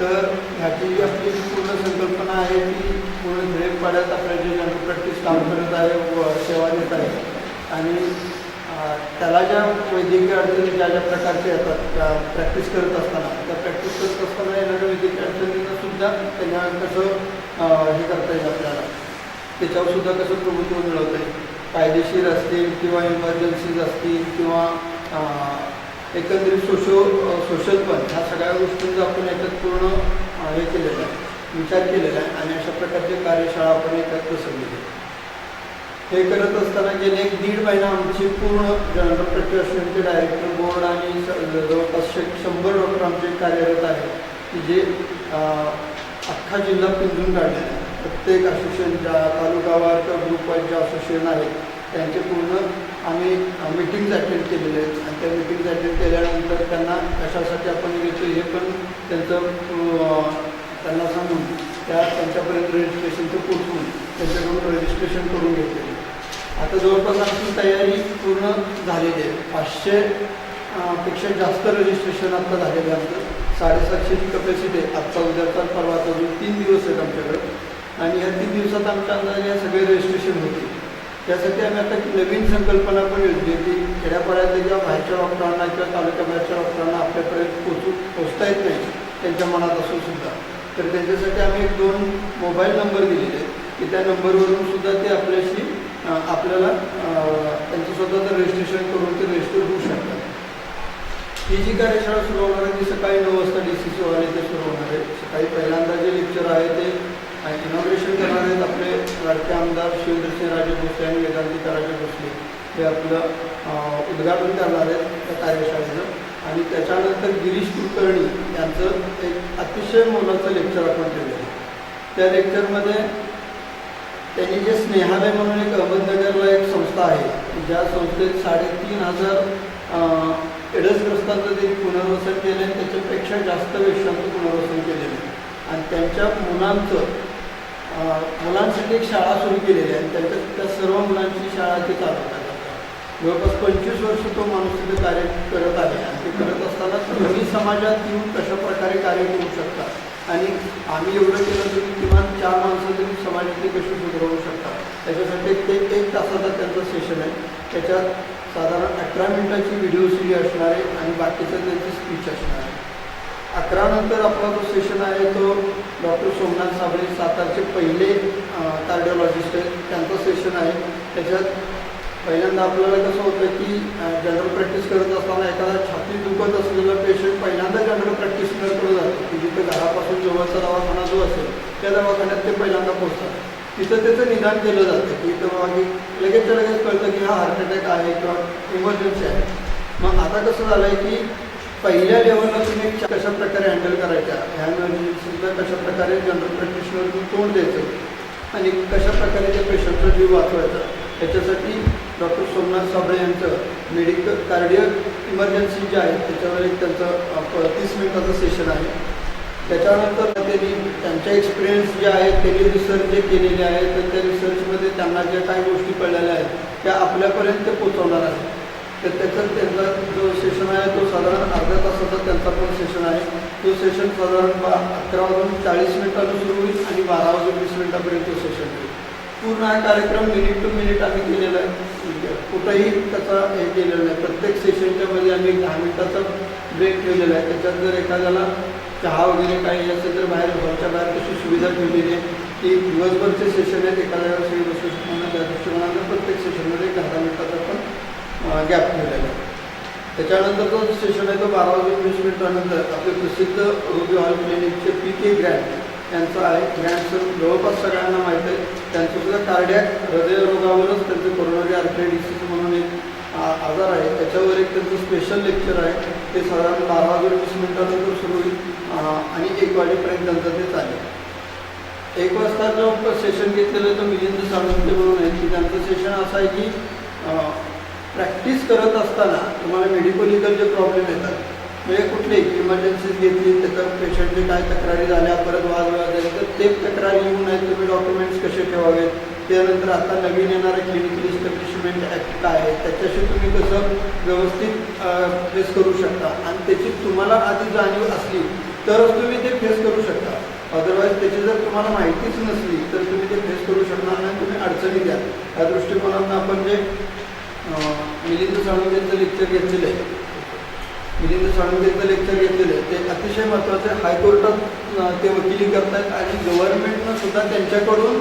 तर ह्याची जी आपली पूर्ण संकल्पना आहे ती पूर्ण खेडेपाड्यात आपल्या जे जनरल प्रॅक्टिस काम करत आहे व सेवा देत आहे. आणि त्याला ज्या वैद्यकीय अडचणी ज्या ज्या प्रकारच्या येतात त्या प्रॅक्टिस करत असताना त्या प्रॅक्टिस करत असताना येणाऱ्या वैद्यकीय अडचणींना सुद्धा त्यांना कसं हे करता येईल आपल्याला. त्याच्यावर सुद्धा कसं प्रभुत्व मिळवता येईल. कायदेशीर असतील किंवा इमर्जन्सीज असतील किंवा एकंदरीत सोशो सोशल पण ह्या सगळ्या गोष्टींचा आपण याच्यात पूर्ण हे केलेलं आहे विचार केलेला आहे आणि अशा प्रकारची कार्यशाळा आपण याच्यात बसवलेली हे करत असताना गेले एक दीड महिना आमची पूर्ण जनरल प्रॅक्टिशनचे डायरेक्टर बोर्ड आणि जवळपास शंभर डॉक्टर आमचे कार्यरत आहेत की जे अख्खा जिल्हा पिंजून काढले आहे. प्रत्येक असोसिएशन ज्या तालुकावार किंवा ग्रुप वाईज जे असोसिएशन आहेत त्यांचे पूर्ण आम्ही मिटिंग्ज अटेंड केलेले आहेत. आणि त्या मिटिंग्ज अटेंड केल्यानंतर त्यांना कशासाठी आपण घेतो हे पण त्यांचं त्यांना सांगून त्या त्यांच्यापर्यंत रजिस्ट्रेशनचं पोचवून त्यांच्याकडून रजिस्ट्रेशन करून घेतलेले आता जवळपास आमची तयारी पूर्ण झालेली आहे. पाचशे पेक्षा जास्त रजिस्ट्रेशन आत्ता झालेलं आमचं. साडेसातशेची कपॅसिटी आहे. आत्ता उद्याचा परवाचा अजून तीन दिवस आहेत आमच्याकडे. आणि या तीन दिवसात आमच्या अंदाजे सगळे रजिस्ट्रेशन होतील. त्यासाठी आम्ही आता एक नवीन संकल्पना पण योजली की खेड्यापाड्यातल्या किंवा बाहेरच्या डॉक्टरांना किंवा तालुक्या बाहेरच्या डॉक्टरांना आपल्यापर्यंत पोचू पोचता येत नाही त्यांच्या मनात असून सुद्धा. तर त्यांच्यासाठी आम्ही एक दोन मोबाईल नंबर दिलेले आहेत की त्या नंबरवरून सुद्धा ते आपल्याशी आपल्याला त्यांचं स्वतःचं रजिस्ट्रेशन करून ते रजिस्टर होऊ शकतात. ही जी कार्यशाळा सुरू होणार आहे ती सकाळी नऊ वाजता डी सी सी वाले ते सुरू होणार आहे. सकाळी पहिल्यांदा जे लेक्चर आहे ते इनॉग्रेशन करणार आहेत आपले लाडके आमदार शिवेंद्रसिंह राजे भोसले आणि वेदांतिका राजे भोसले हे आपलं उद्घाटन करणार आहेत त्या कार्यशाळेचं. आणि त्याच्यानंतर गिरीश कुलकर्णी यांचं एक अतिशय मोलाचं लेक्चर आपण केलं आहे. त्या लेक्चरमध्ये त्यांनी जे स्नेहालय म्हणून एक अहमदनगरला एक संस्था आहे ज्या संस्थेत साडेतीन हजार अं, एडसग्रस्तांचं ते पुनर्वसन केलं आहे त्याच्यापेक्षा जास्त वेशांचं पुनर्वसन केलेलं आहे. आणि त्यांच्या मुलांचं मुलांसाठी एक शाळा सुरू केलेली आहे. आणि त्यांच्या त्या सर्व मुलांची शाळा ते चालवतात जवळपास पंचवीस वर्ष तो माणूस तिथे कार्य करत आहे. आणि ते करत असताना तुम्ही समाजात येऊन कशा प्रकारे कार्य करू शकता? आणि आम्ही एवढं केलं तरी किमान चार माणसं तरी समाजातली कशी सुधारवू शकता? त्याच्यासाठी ते एक तासाचा त्यांचं सेशन आहे. त्याच्यात साधारण अठरा मिनिटाची व्हिडिओ सिडी असणार आहे आणि बाकीचं त्यांची स्पीच असणार आहे. अकरा नंतर आपला जो सेशन आहे तो डॉक्टर सोमनाथ साबळे सातारचे पहिले कार्डिओलॉजिस्ट आहेत. त्यांचं सेशन आहे. त्याच्यात पहिल्यांदा आपल्याला कसं होतं की जनरल प्रॅक्टिस करत असताना एखादा छाती दुखत असलेला पेशंट पहिल्यांदा जनरल प्रॅक्टिशनरकडे जातो की जिथं घरापासून जवळचा दवाखाना जो असेल त्या दवाखान्यात ते पहिल्यांदा पोहोचतात. तिथं त्याचं निदान केलं जातं. की इथं बाबा की लगेचच्या लगेच कळतं की हा हार्ट अटॅक आहे किंवा इमर्जन्सी आहे. मग आता कसं झालं आहे की पहिल्या लेवलला तुम्ही कशा प्रकारे हँडल करायच्या? ह्या इमर्जन्सीला कशा प्रकारे जनरल प्रॅक्टिशनर तोंड द्यायचं? आणि कशा प्रकारे त्या पेशंटचा जीव वाचवायचा? त्याच्यासाठी डॉक्टर सोमनाथ साबळे यांचं मेडिकल कार्डियक इमर्जन्सी जे आहे त्याच्यावर एक त्यांचं तीस मिनिटाचं सेशन आहे. त्याच्यानंतर त्यांनी त्यांच्या एक्सपिरियन्स जे आहेत त्यांनी रिसर्च जे केलेले आहेत तर त्या रिसर्चमध्ये त्यांना ज्या काही गोष्टी कळलेल्या आहेत त्या आपल्यापर्यंत पोचवणार आहेत. तर त्याच्यात त्यांचा जो सेशन आहे तो साधारण अर्ध्या तासाचा त्यांचा पण सेशन आहे. तो सेशन साधारण बा अकरा वाजून चाळीस मिनिटानं सुरू होईल आणि बारा वाजून वीस मिनिटापर्यंत तो सेशन होईल. पूर्ण हा कार्यक्रम मिनिट टू मिनिट आम्ही केलेला आहे. म्हणजे कुठंही त्याचा हे केलेला नाही. प्रत्येक सेशनच्या मध्ये आम्ही दहा मिनिटाचा ब्रेक ठेवलेला आहे. त्याच्यात जर एखाद्याला चहा वगैरे काही असेल तर बाहेर घरच्या बाहेर तशी सुविधा ठेवलेली आहे. की दिवसभरचे सेशन आहेत. एखाद्या वेळेस बसू शकणार त्या दृष्टिकोनानं प्रत्येक सेशन एक दहा मिनिटाचा पण गॅप ठेवलेला आहे. त्याच्यानंतर जो सेशन आहे तो बारा वाजून वीस मिनिटानंतर आपले प्रसिद्ध रुबी हॉल क्लिनिकचे पी के ग्रँड यांचं आहे. ग्रँडचं जवळपास सगळ्यांना माहीत आहे. त्यांचं सुद्धा कार्डियाक हृदयरोगावरच त्यांचं कोरोनरी आर्थरायटिस म्हणून एक आजार आहे. त्याच्यावर एक त्यांचं स्पेशल लेक्चर आहे. ते साधारण बारा वाजून वीस मिनिटानंतर सुरू होईल आणि एक वाजेपर्यंत त्यांचं ते चालेल. एक वाजता जो सेशन घेतलेलं तो मिलिंद सावंत म्हणून आहे. की त्यांचं सेशन असं आहे की प्रॅक्टिस करत असताना तुम्हाला मेडिकोलिकल जे प्रॉब्लेम येतात म्हणजे कुठले इमर्जन्सीज घेतली त्याच्या पेशंटचे काय तक्रारी झाल्या परत वादविवाद झाले तर ते तक्रारी येऊ नये तुम्ही डॉक्युमेंट्स कसे ठेवावेत? त्यानंतर आता नवीन येणारे क्लिनिकल इस्टॅब्लिशमेंट ॲक्ट काय आहे त्याच्याशी तुम्ही कसं व्यवस्थित फेस करू शकता? आणि त्याची तुम्हाला आधी जाणीव असली तरच तुम्ही ते फेस करू शकता. अदरवाईज त्याची जर तुम्हाला माहितीच नसली तर तुम्ही ते फेस करू शकणार नाही तुम्ही अडचणी द्या त्या दृष्टिकोनातून आपण जे मिलिंद स्वामींचं लेक्चर घेतलेलं आहे मिलिंद स्वामींचं लेक्चर घेतलेलं आहे ते अतिशय महत्त्वाचं आहे हायकोर्टात ते वकिली करतात आणि गव्हर्नमेंटनं सुद्धा त्यांच्याकडून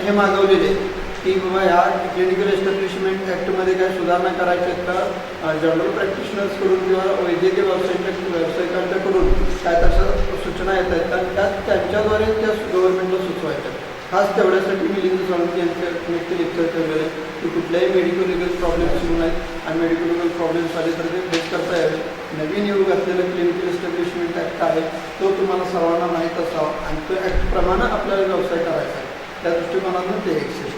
हे मागवलेले आहे की बाबा ह्या क्लिनिकल एस्टॅब्लिशमेंट ॲक्टमध्ये काय सुधारणा करायच्या आहेत का जनरल प्रॅक्टिशनर्सकडून किंवा वैद्यकीय व्यावसायिक व्यावसायिकांच्याकडून काय तशा सूचना येत आहेत कारण त्या त्यांच्याद्वारे त्या गव्हर्नमेंटला सुचवायच्या आहेत. खास तेवढ्यासाठी मी साळुंके यांचं एक ते लेक्चर ठेवलेलं आहे. की कुठल्याही मेडिकल लिगल प्रॉब्लेम्स येऊ नयेत आणि मेडिकल लिगल प्रॉब्लेम्स आले तर ते फेस करता यावे. नवीन येऊ घातलेलं क्लिनिकल एस्टॅब्लिशमेंट ॲक्ट आहे. तो तुम्हाला सर्वांना माहीत असावा. आणि तो ॲक्टप्रमाणे आपल्याला व्यवसाय करायचा आहे. त्या दृष्टिकोनातून ते एक्सेस